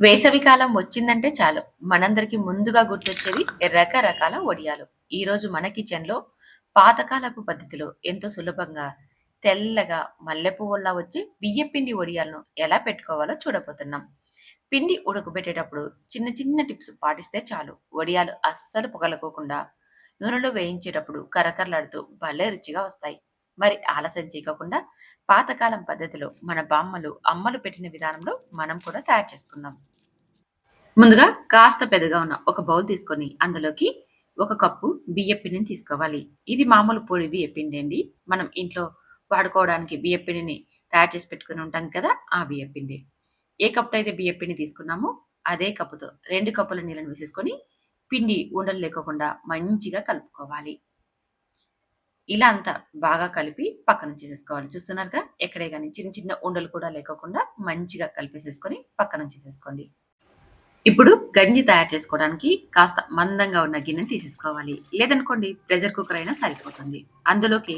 వేసవికాలం వచ్చిందంటే చాలు మనందరికీ ముందుగా గుర్తొచ్చేవి రకరకాల వడియాలు. ఈరోజు మన కిచెన్‌లో పాతకాలపు పద్ధతిలో ఎంతో సులభంగా తెల్లగా మల్లె వచ్చి వచ్చే బియ్యపిండి వడియాలను ఎలా పెట్టుకోవాలో చూడబోతున్నాం. పిండి ఉడకబెట్టేటప్పుడు చిన్న చిన్న టిప్స్ పాటిస్తే చాలు వడియాలు అస్సలు పొగలకోకుండా నూనెలో వేయించేటప్పుడు కరకరలాడుతూ భలే రుచిగా వస్తాయి. మరి ఆలస్యం చేయకుండా పాతకాలం పద్ధతిలో మన బామ్మలు, అమ్మలు పెట్టిన విధానంలో మనం కూడా తయారు చేసుకుందాం. ముందుగా కాస్త పెద్దగా ఉన్న ఒక బౌల్ తీసుకొని అందులోకి ఒక కప్పు బియ్యపిండిని తీసుకోవాలి. ఇది మామూలు పొడి బియ్యపిండి అండి. మనం ఇంట్లో వాడుకోవడానికి బియ్యపిండిని తయారు చేసి పెట్టుకొని ఉంటాం కదా! ఆ బియ్యపిండి. ఏ కప్‌తో అయితే బియ్యపిండి తీసుకున్నామో అదే కప్పుతో రెండు కప్పుల నీళ్ళని వేసేసుకొని పిండి ఉండలు లేకోకుండా మంచిగా కలుపుకోవాలి. ఇలా అంతా బాగా కలిపి పక్కన పక్కనుంచేసేసుకోవాలి. చూస్తున్నారుగా ఎక్కడే కానీ చిన్న చిన్న ఉండలు కూడా లేకోకుండా మంచిగా కలిపేసేసుకొని పక్కన చేసేసుకోండి ఇప్పుడు గంజి తయారు చేసుకోవడానికి కాస్త మందంగా ఉన్న గిన్నెని తీసేసుకోవాలి. లేదనుకోండి ప్రెషర్ కుక్కర్ అయినా సరిపోతుంది. అందులోకి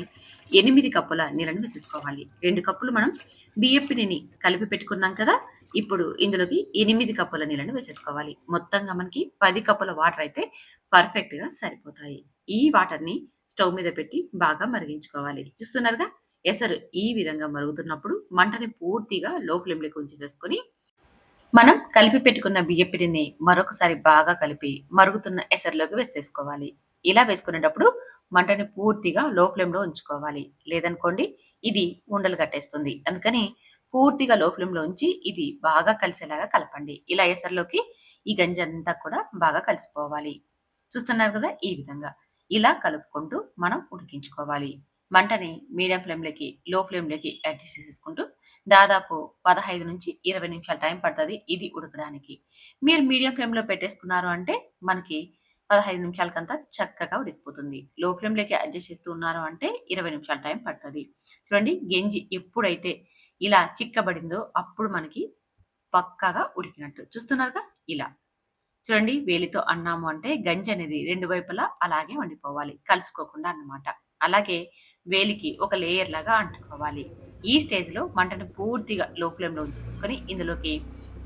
ఎనిమిది కప్పుల నీళ్ళని వేసేసుకోవాలి. రెండు కప్పులు మనం బియ్యపిండిని కలిపి పెట్టుకున్నాం కదా! ఇప్పుడు ఇందులోకి ఎనిమిది కప్పుల నీళ్ళని వేసేసుకోవాలి. మొత్తంగా మనకి పది కప్పుల వాటర్ అయితే పర్ఫెక్ట్‌గా సరిపోతాయి. ఈ వాటర్‌ని స్టవ్ మీద పెట్టి బాగా మరిగించుకోవాలి. చూస్తున్నారుగా ఎసరు ఈ విధంగా మరుగుతున్నప్పుడు మంటని పూర్తిగా లో ఫ్లేమ్‌లోకి ఉంచేసేసుకొని మనం కలిపి పెట్టుకున్న బియ్యపిండిని మరొకసారి బాగా కలిపి మరుగుతున్న ఎసరులోకి వేసేసుకోవాలి. ఇలా వేసుకునేటప్పుడు మంటని పూర్తిగా లో ఫ్లేమ్‌లో ఉంచుకోవాలి. లేదనుకోండి ఇది ఉండలు కట్టేస్తుంది. అందుకని పూర్తిగా లో ఫ్లేమ్‌లో ఉంచి ఇది బాగా కలిసేలాగా కలపండి. ఇలా ఎసరులోకి ఈ గంజి అంతా కూడా బాగా కలిసిపోవాలి. చూస్తున్నారు కదా! ఈ విధంగా. ఇలా కలుపుకుంటూ మనం ఉడికించుకోవాలి. మంటని మీడియం ఫ్లేమ్‌లోకి, లో ఫ్లేమ్‌లోకి అడ్జస్ట్ చేసుకుంటూ దాదాపు 15-20 నిమిషాలు టైం పడుతుంది ఇది ఉడకడానికి. మీరు మీడియం ఫ్లేమ్‌లో పెట్టేసుకున్నారు అంటే మనకి 15 నిమిషాలకంతా చక్కగా ఉడికిపోతుంది. లో ఫ్లేమ్‌లోకి అడ్జస్ట్ చేస్తూ ఉన్నారు అంటే ఇరవై నిమిషాల టైం పడుతుంది చూడండి గెంజి ఎప్పుడైతే ఇలా చిక్కబడిందో అప్పుడు మనకి పక్కాగా ఉడికినట్టు. చూస్తున్నారుగా ఇలా. చూడండి వేలితో అన్నాము అంటే గంజి అనేది రెండు వైపులా అలాగే వండిపోవాలి కలుసుకోకుండా అన్నమాట. అలాగే వేలికి ఒక లేయర్ లాగా అంటుకోవాలి. ఈ స్టేజ్‌లో మంటను పూర్తిగా లో ఫ్లేమ్‌లో ఉంచేసేసుకొని ఇందులోకి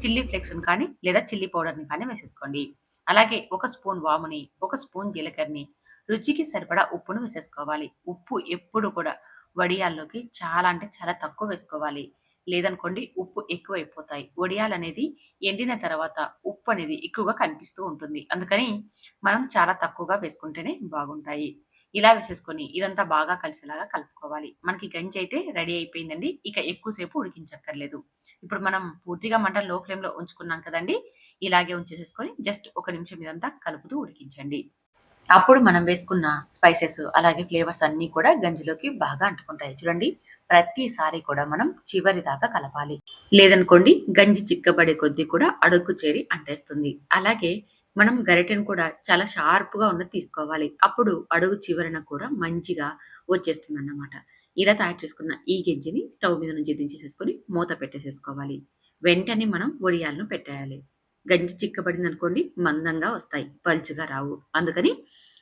చిల్లీ ఫ్లేక్స్‌ని కానీ లేదా చిల్లీ పౌడర్‌ని కానీ వేసేసుకోండి. అలాగే ఒక స్పూన్ వాముని, ఒక స్పూన్ జీలకర్రని, రుచికి సరిపడా ఉప్పును వేసేసుకోవాలి. ఉప్పు ఎప్పుడు కూడా వడియాల్లోకి చాలా అంటే చాలా తక్కువ వేసుకోవాలి. లేదనుకోండి ఉప్పు ఎక్కువైపోతాయి. వడియాలనేది ఎండిన తర్వాత ఉప్పు అనేది ఎక్కువగా కనిపిస్తూ ఉంటుంది. అందుకని మనం చాలా తక్కువగా వేసుకుంటేనే బాగుంటాయి. ఇలా వేసేసుకొని ఇదంతా బాగా కలిసేలాగా కలుపుకోవాలి. మనకి గంజి అయితే రెడీ అయిపోయిందండి. ఇక ఎక్కువసేపు ఉడికించక్కర్లేదు. ఇప్పుడు మనం పూర్తిగా మంట లో ఫ్లేమ్‌లో ఉంచుకున్నాం కదండీ! ఇలాగే ఉంచేసేసుకొని జస్ట్ ఒక నిమిషం ఇదంతా కలుపుతూ ఉడికించండి. అప్పుడు మనం వేసుకున్న స్పైసెస్ అలాగే ఫ్లేవర్స్ అన్నీ కూడా గంజిలోకి బాగా అంటుకుంటాయి. చూడండి ప్రతిసారి కూడా మనం చివరి దాకా కలపాలి. లేదనుకోండి గంజి చిక్కబడే కొద్దీ కూడా అడుగు చేరి అంటేస్తుంది. అలాగే మనం గరిటెను కూడా చాలా షార్ప్‌గా ఉన్నది తీసుకోవాలి. అప్పుడు అడుగు చివరన కూడా మంచిగా వచ్చేస్తుందన్నమాట. ఇలా తయారు చేసుకున్న ఈ గెంజిని స్టవ్ మీద నుంచి దించేసేసుకొని మూత పెట్టేసేసుకోవాలి. వెంటనే మనం వడియాలను పెట్టేయాలి. గంజి చిక్కబడిందనుకోండి మందంగా వస్తాయి. పలుచగా రావు. అందుకని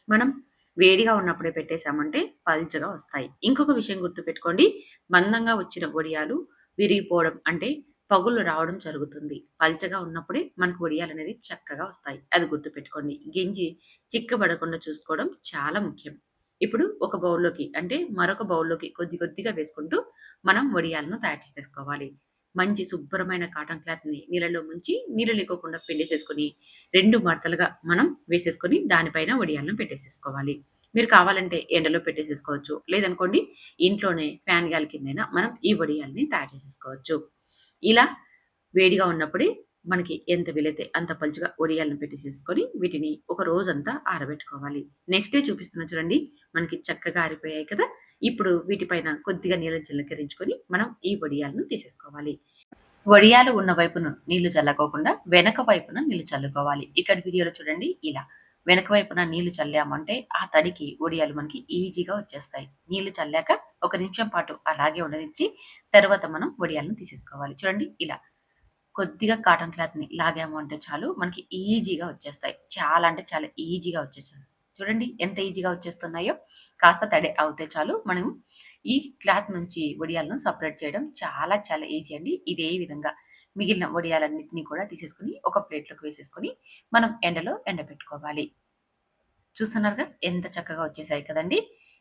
మనం వేడిగా ఉన్నప్పుడే పెట్టేసామంటే పల్చగా వస్తాయి. ఇంకొక విషయం గుర్తుపెట్టుకోండి. మందంగా వచ్చిన వడియాలు విరిగిపోవడం అంటే పగుళ్ళు రావడం జరుగుతుంది. పల్చగా ఉన్నప్పుడే మనకు వడియాలనేది చక్కగా వస్తాయి. అది గుర్తుపెట్టుకోండి. గింజి చిక్కబడకుండా చూసుకోవడం చాలా ముఖ్యం. ఇప్పుడు ఒక బౌల్‌లోకి అంటే మరొక బౌల్‌లోకి కొద్ది కొద్దిగా వేసుకుంటూ మనం వడియాలను తయారు చేసేసుకోవాలి. మంచి శుభ్రమైన కాటన్ క్లాత్‌ని నీళ్ళలో ముంచి నీళ్ళు లేకోకుండా పిండేసేసుకొని రెండు మడతలుగా మనం వేసేసుకొని దానిపైన వడియాలను పెట్టేసేసుకోవాలి. మీరు కావాలంటే ఎండలో పెట్టేసేసుకోవచ్చు. లేదనుకోండి ఇంట్లోనే ఫ్యాన్ గాలి కిందైనా మనం ఈ వడియాల్ని తయారు చేసేసుకోవచ్చు. ఇలా వేడిగా ఉన్నప్పుడే మనకి ఎంత వీలైతే అంత పలుచగా ఒడియాలను పెట్టేసేసుకొని వీటిని ఒక రోజంతా ఆరబెట్టుకోవాలి. నెక్స్ట్ డే చూపిస్తున్నా చూడండి. మనకి చక్కగా ఆరిపోయాయి కదా! ఇప్పుడు వీటిపైన కొద్దిగా నీళ్ళని చిలకరించుకొని మనం ఈ వడియాలను తీసేసుకోవాలి. వడియాలు ఉన్న వైపున నీళ్ళు చల్లకోకుండా వెనక వైపున నీళ్ళు చల్లుకోవాలి. ఇక్కడ వీడియోలో చూడండి ఇలా. వెనక వైపున నీళ్ళు చల్లామంటే ఆ తడికి వడియాలు మనకి ఈజీగా వచ్చేస్తాయి. నీళ్ళు చల్లాక ఒక నిమిషం పాటు అలాగే ఉండనిచ్చి తర్వాత మనం వడియాలను తీసేసుకోవాలి. చూడండి ఇలా. కొద్దిగా కాటన్ క్లాత్‌ని లాగాము అంటే చాలు మనకి ఈజీగా వచ్చేస్తాయి. చాలా అంటే చాలా ఈజీగా వచ్చేస్తుంది చూడండి ఎంత ఈజీగా వచ్చేస్తున్నాయో. కాస్త తడి అవుతే చాలు మనం ఈ క్లాత్ నుంచి వడియాలను సపరేట్ చేయడం చాలా చాలా ఈజీ అండి. ఇదే విధంగా మిగిలిన వడియాలన్నిటిని కూడా తీసేసుకుని ఒక ప్లేట్లోకి వేసేసుకొని మనం ఎండలో ఎండబెట్టుకోవాలి చూస్తున్నారుగా ఎంత చక్కగా వచ్చేసాయి కదండి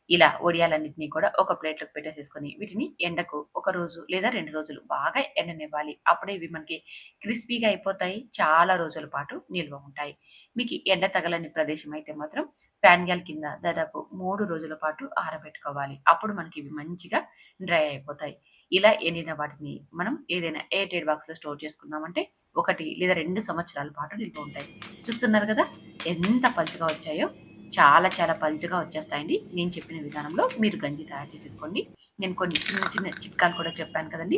ఇలా ఒడియాలన్నింటినీ కూడా ఒక ప్లేట్లోకి పెట్టేసేసుకొని వీటిని ఎండకు ఒక రోజు లేదా రెండు రోజులు బాగా ఎండనివ్వాలి. అప్పుడే ఇవి మనకి క్రిస్పీగా అయిపోతాయి. చాలా రోజుల పాటు నిల్వ ఉంటాయి. మీకు ఎండ తగలని ప్రదేశం అయితే మాత్రం ఫ్యాన్ గ్యాల్ కింద దాదాపు మూడు రోజుల పాటు ఆరబెట్టుకోవాలి. అప్పుడు మనకి ఇవి మంచిగా డ్రై అయిపోతాయి. ఇలా ఎండిన వాటిని మనం ఏదైనా ఎయిర్ బాక్స్లో స్టోర్ చేసుకున్నామంటే ఒకటి లేదా రెండు సంవత్సరాల పాటు నిల్వ ఉంటాయి. చూస్తున్నారు కదా? ఎంత పలుచగా వచ్చాయో చాలా చాలా పలుచగా వచ్చేస్తాయండి. నేను చెప్పిన విధానంలో మీరు గంజి తయారు చేసేసుకోండి. నేను కొన్ని చిన్న చిన్న చిట్కాలు కూడా చెప్పాను కదండి.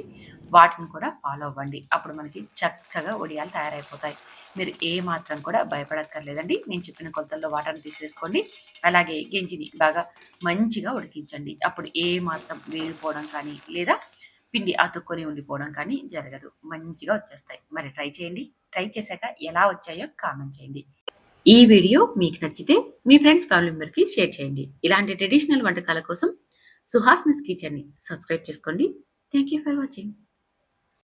వాటిని కూడా ఫాలో అవ్వండి. అప్పుడు మనకి చక్కగా ఒడియాలు తయారైపోతాయి. మీరు ఏ మాత్రం కూడా భయపడక్కర్లేదండి. నేను చెప్పిన కొలతల్లో వాటర్ని తీసేసుకోండి. అలాగే గెంజిని బాగా మంచిగా ఉడికించండి. అప్పుడు ఏ మాత్రం వేడిపోవడం కానీ లేదా పిండి అతుక్కొని ఉండిపోవడం కానీ జరగదు. మంచిగా వచ్చేస్తాయి. మరి ట్రై చేయండి. ట్రై చేశాక ఎలా వచ్చాయో కామెంట్ చేయండి. ఈ వీడియో మీకు నచ్చితే మీ ఫ్రెండ్స్ ఫ్యామిలీ మెంబర్కి షేర్ చేయండి. ఇలాంటి ట్రెడిషనల్ వంటకాల కోసం సుహాస్నస్ కిచెన్ని సబ్స్క్రైబ్ చేసుకోండి. Thank you for watching.